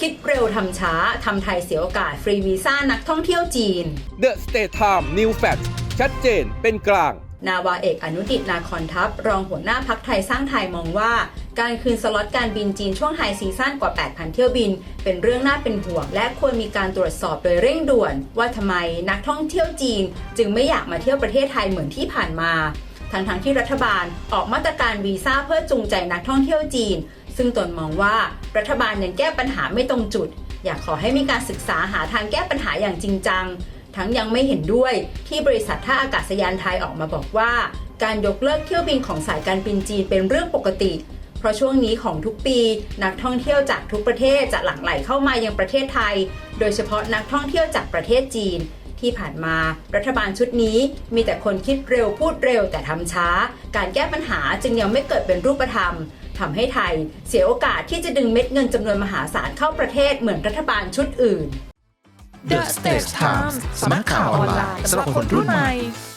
คิดเร็วทำช้า ทำไทยเสียโอกาสฟรีวีซ่านักท่องเที่ยวจีน The State Time New Fact ชัดเจนเป็นกลาง นาวาเอกอนุดิตนาคอนทัพ รองหัวหน้าพักไทยสร้างไทยมองว่า การคืนสล็อตการบินจีนช่วงไฮซีซั่นกว่า 8,000 เที่ยวบิน เป็นเรื่องน่าเป็นห่วง และควรมีการตรวจสอบโดยเร่งด่วน ว่าทำไมนักท่องเที่ยวจีน จึงไม่อยากมาเที่ยวประเทศไทยเหมือนที่ผ่านมาทั้งๆทที่รัฐบาลออกมาตรการวีซ่าเพื่อจูงใจนักท่องเที่ยวจีน ซึ่งตนมองว่ารัฐบาลยังแก้ปัญหาไม่ตรงจุด อยากขอให้มีการศึกษาหาทางแก้ปัญหาอย่างจริงจัง ทั้งยังไม่เห็นด้วยที่บริษัทท่าอากาศยานไทยออกมาบอกว่า การยกเลิกเที่ยวบินของสายการบินจีนเป็นเรื่องปกติ เพราะช่วงนี้ของทุกปี นักท่องเที่ยวจากทุกประเทศจะหลั่งไหลเข้ามายังประเทศไทย โดยเฉพาะนักท่องเที่ยวจากประเทศจีน ที่ผ่านมารัฐบาลชุดนี้มีแต่คนคิดเร็วพูดเร็วแต่ทำช้า การแก้ปัญหาจึงยังไม่เกิดเป็นรูปธรรมทำให้ไทยเสียโอกาสที่จะดึงเม็ดเงินจำนวนมหาศาลเข้าประเทศเหมือนรัฐบาลชุดอื่น The s t a t e Times สมัครข่าวออนไลน์สำหรับคนรุ่นใหม่